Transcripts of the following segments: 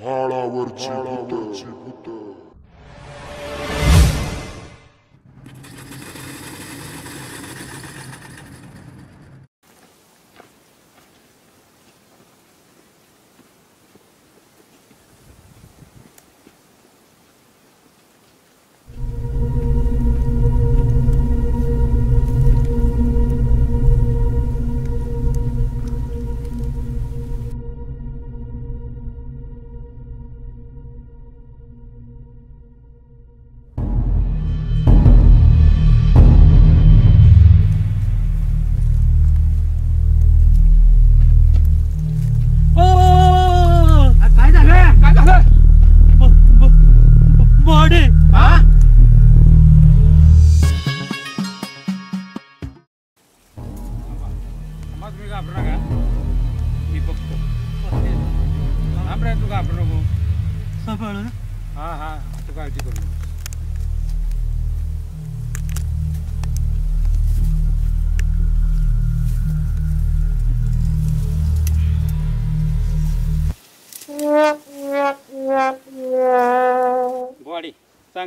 माळावरची भूत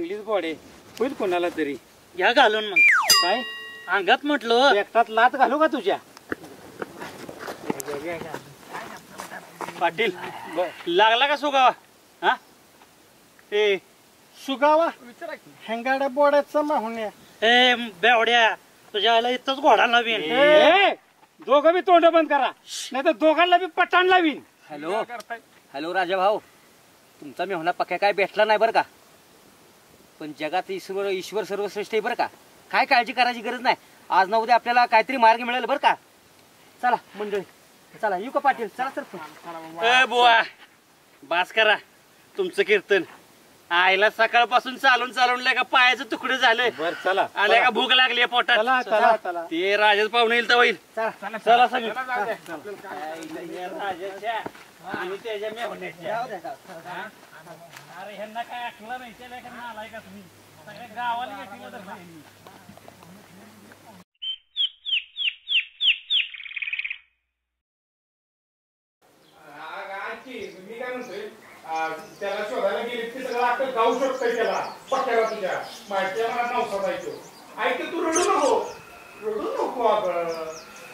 चांगलीच बॉडी होईल कोणाला तरी. घ्या घालून मग. काय? अंगात म्हटलं. एकटात लात घालू का तुझ्या? पाटील लागला का सुगावा? हा? ए सुगावा? हंगाड्या बोड्याचा माहुण्या ए बेवड्या तुझ्या आईला इथंच घोडा लावीन. ए, दोघं बी तोंड बंद करा. नाही तर दोघांना बी पटाण लावीन. हॅलो. हॅलो राजा भाऊ तुमचा मेहुणा पक्या काय भेटला नाही बरं का? पण जगात ईश्वर ईश्वर सर्वश्रेष्ठ आहे बरं का. काय काळजी करायची गरज नाही. आज ना उद्या आपल्याला काहीतरी मार्ग मिळेल बरं का. चला मंडळी. चला येऊ का पाटील? चला सर ए बुवा. बास करा. तुमचं कीर्तन. आईला सकाळपासून चालून चालून लय का पायाचं तुकडे झाले बर चला. आल्या का भूक लागली पोटात. चला चला ते राजाच पाहुणे येईल तर होईल चला. चला सगळे. राजाच्या. आणि त्याच्या मेहुण्याच्या अरे ह्यांना काय आठवलं नाही त्याला का नालाय का तुम्ही सगळ्या गावाला घेतलं तर मी काय म्हणतोय? त्याला शोधायला गेले की सगळं अक्कल गाऊ शकतोय त्याला. पट्ट्याला तुझ्या. माहिती मला नवसा जायचो ऐक तू रडू नको. रडू नको अगं.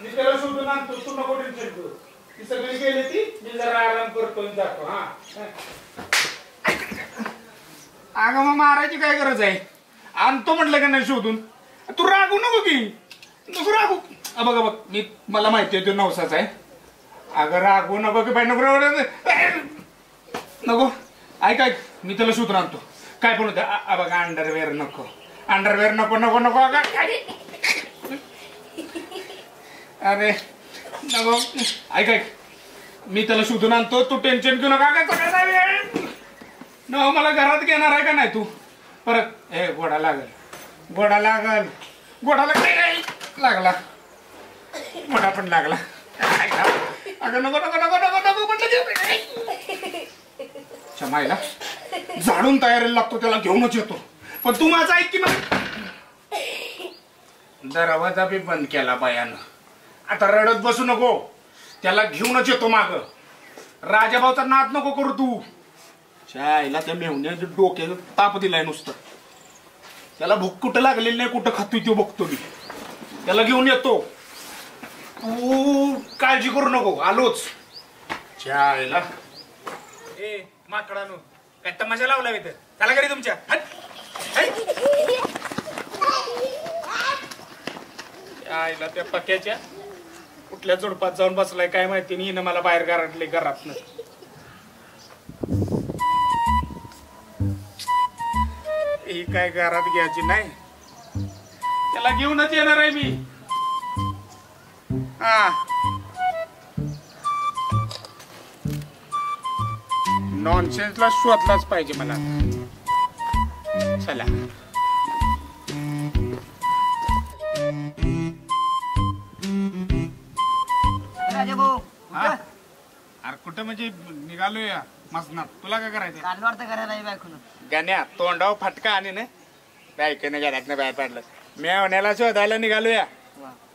मी त्याला शोधून आणतो. तू नको टेन्शन घेऊ. ती सगळी गेली ती मी जरा आराम करतो जातो हा. अगं मग मारायची काय गरज आहे? आणतो म्हटलं का नाही शोधून? तू रागू नको की. नको रागू. अ बघ बघ मी मला माहिती आहे तो नवसाचा आहे. अगं रागू नको की बाई नको नको ऐक ऐक मी त्याला शोधून आणतो. काय पण होतं बघा अंडरवेअर नको. अंडरवेअर नको नको नको अगं. अरे नको. ऐक ऐक. मी त्याला शोधून आणतो तू टेन्शन घेऊ नका काय सगळं नाही वेळ. न मला घरात घेणार आहे का नाही तू? परत. ए घोडा लागल. घोडा लागल. घोडा लागला लागला. घोडा पण लागला. अगं नको नको नको नको नको म्हटलं क्षमायला झाडून तयारीला लागतो त्याला घेऊनच येतो. पण तू माझा ऐक की मग. दरवाजा बी बंद केला बायानं. आता रडत बसू नको. त्याला घेऊनच येतो माग. राजाभाऊचा नाद नको करू तू. शायला त्या मेहण्याच्या डोक्याचं ताप दिलाय नुसतं. त्याला भूक कुठं लागलेली नाही कुठं खातोय तो बघतो मी. त्याला घेऊन येतो. तू काळजी करू नको आलोच. शायला ए माकडानो काय तमाशा लावला इथं? चला घरी तुमच्या. आईला त्या पक्याच्या कुठल्या झुडपात जाऊन बसलाय काय माहिती नाही ना मला बाहेर गारटले घरात काय घरात घ्यायची नाही. त्याला घेऊनच येणार आहे मी. हा. नॉनसेन्सला शोधलाच पाहिजे मला. चला. राजा भाऊ हा? अरे कुठं म्हणजे निघालोय मसनात तुला काय करायचं करायला बायकोनं. गाण्या तोंडाव फटका आणि ना बायकोने घरात बाहेर पडलं. मेवण्याला शोधायला निघालोया.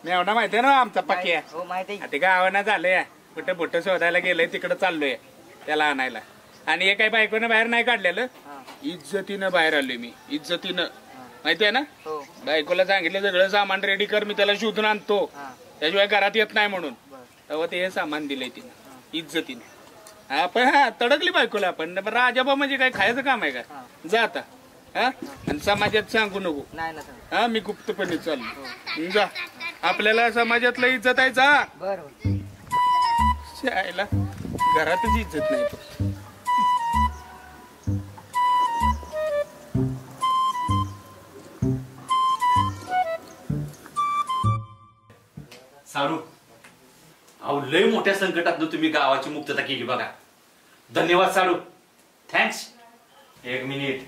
मेवणा माहितीये ना आमचा पक्या? हो माहिती आहे. ते गावाना झालंय. कुठं बुट शोधायला गेलंय तिकडं चाललोय त्याला आणायला. आणि हे काही बायकोनं बाहेर नाही काढलेलं. इज्जतीनं बाहेर आलोय मी. इज्जतीनं. माहितीये ना? हो. बायकोला सांगितलं सगळं सामान रेडी कर मी त्याला शोधून आणतो. त्याशिवाय घरात येत नाही म्हणून. तेव्हा ते हे सामान दिलंय तिनं. इज्जतीनं. हा पण हा तडकली बायकोला आपण. राजाबा म्हणजे काय खायचं काम आहे का? जा आता. हा? आणि समाजात सांगू नको. नाही ना सर हा मी गुप्तपणे चाललो. जा. आपल्याला समाजातलं इज्जत आहे जा. बरं शाळेला घरातच इज्जत नाही साडू अहो लय मोठ्या संकटातनं तुम्ही गावाची मुक्तता केली बघा. धन्यवाद साडू. थँक्स एक मिनिट.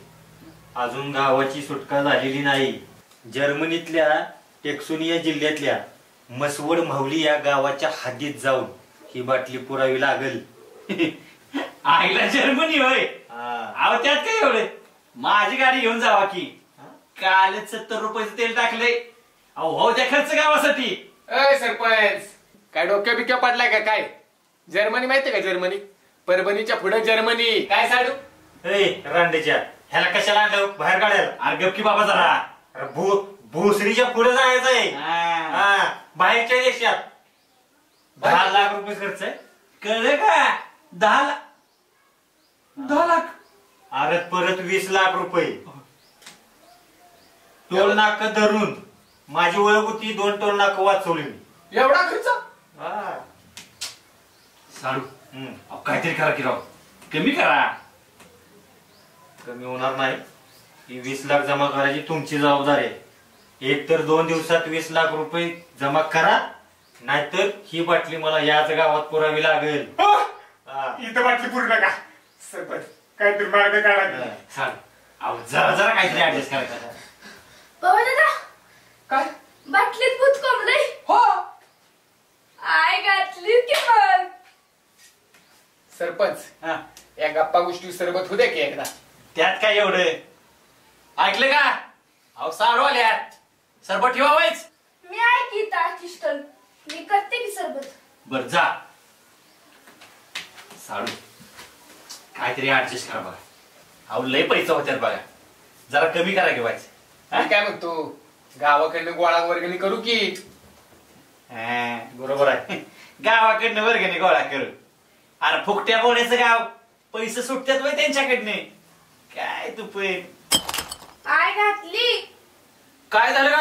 अजून गावाची सुटका झालेली नाही. जर्मनीतल्या टेक्सोनिया जिल्ह्यातल्या मसवड माहुली या गावाच्या हद्दीत जाऊन ही बाटली पुरावी लागल. आईला जर्मनी होय. अहो त्यात काय एवढे? माझी गाडी घेऊन जावा की. कालच सत्तर रुपयाचं तेल टाकले अहो हो त्या खर्च गावासाठी. अय सरपंच काय डोक्या बिक्या पडलाय का काय? जर्मनी माहितीये का जर्मनी? परभणीच्या पुढे जर्मनी. काय साडू? ए रांडेच्या ह्याला कशाला आणलं? बाहेर काढायला. अरे गप की बाबा जरा. अरे भू भोसरीच्या पुढे जायचंय हा. बाहेरच्या देशात. दहा लाख रुपये खर्च आहे. कळलं का? दहा लाख दहा लाख. अरे परत वीस लाख रुपये. टोल नाक धरून माझी ओळख होती दोन टोल नाक वाचवली मी. एवढा खर्च? हा. साडू. अहो काहीतरी करा की राव. कमी करा. कमी होणार नाही. ही वीस लाख जमा करायची तुमची जबाबदारी आहे. एक तर दोन दिवसात वीस लाख रुपये जमा करा नाहीतर ही बाटली मला याच गावात पुरावी लागेल. हा. इथं बाटली पूर्ण का सरपंच काहीतरी मार्ग काढा. साडू अहो जरा जरा काहीतरी ऍडजस्ट करायचं बाबा दादा काय? बाटलीत भूत कोंबलंय. हो. आय घातली की मग. सरपंच हा. या गप्पा गोष्टी सरबत होते की एकदा. त्यात काय एवढं? ऐकलं का? अहो साडू आल्यात सरबत ठेवावायच मी की ताचिस्टल मी करते की सरबत? बर जा. साडू काहीतरी ऍडजस्ट करा बघा. अहो लय पैसा होत्यात बघा. जरा कमी करा घेवायचं. मी काय म्हणतो? गावाकडनं गोळा वर्गणी करू की? बरोबर आहे. गावाकडनं वर्गणी गोळा करू. अरे फुकट्या गोड्याचं गाव. पैसे सुटतात वय त्यांच्याकडनं. काय तू पण. आय घातली. काय झालं?